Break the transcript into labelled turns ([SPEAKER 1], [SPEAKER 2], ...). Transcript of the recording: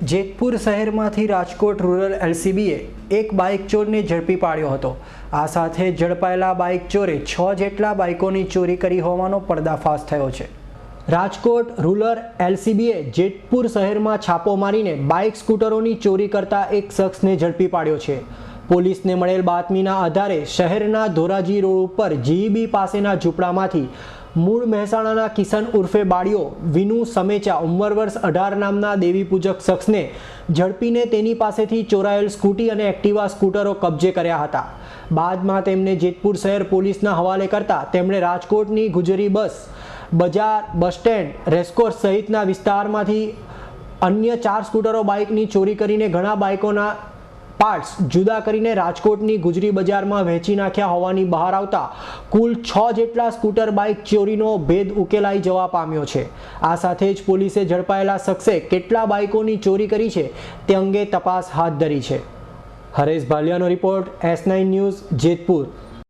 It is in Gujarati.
[SPEAKER 1] જેતપુર શહેરમાંથી રાજકોટ રૂરલ એલસીબીએ એક બાઇક ચોરને ઝડપી પાડ્યો હતો. આ સાથે ઝડપાયેલા બાઇક ચોરે છ જેટલા બાઇકોની ચોરી કરી હોવાનો પર્દાફાશ થયો છે. રાજકોટ રૂરલ એલસીબીએ જેતપુર શહેરમાં છાપો મારીને બાઇક સ્કૂટરોની ચોરી કરતા એક શખ્સને ઝડપી પાડ્યો છે. પોલીસને મળેલ બાતમીના આધારે શહેરના ધોરાજી રોડ ઉપર જીઈબી પાસેના ઝૂંપડામાંથી મૂળ મહેસાણાના કિશન ઉર્ફે બાળીઓ વિનુ સમેચા ઉંમર વર્ષ અઢાર નામના દેવી પૂજક શખ્સને ઝડપીને તેની પાસેથી ચોરાયેલ સ્કૂટી અને એક્ટિવા સ્કૂટરો કબજે કર્યા હતા. બાદમાં તેમને જેતપુર શહેર પોલીસના હવાલે કરતા તેમણે રાજકોટની ગુજરી બસ, બજાર, બસ સ્ટેન્ડ, રેસકોર્સ સહિતના વિસ્તારમાંથી અન્ય ચાર સ્કૂટરો બાઇકની ચોરી કરીને ઘણા બાઇકોના પાર્ટ્સ જુદા કરીને રાજકોટની ગુજરી બજારમાં વહેંચી નાખ્યા હોવાની બહાર આવતા કુલ છ જેટલા સ્કૂટર, બાઇક, ચોરીનો ભેદ ઉકેલાઈ જવા પામ્યો છે. આ સાથે જ પોલીસે ઝડપાયેલા શખ્સે કેટલા બાઇકોની ચોરી કરી છે તે અંગે તપાસ હાથ ધરી છે. Haresh ભાલિયાનો report S nine news Jetpur.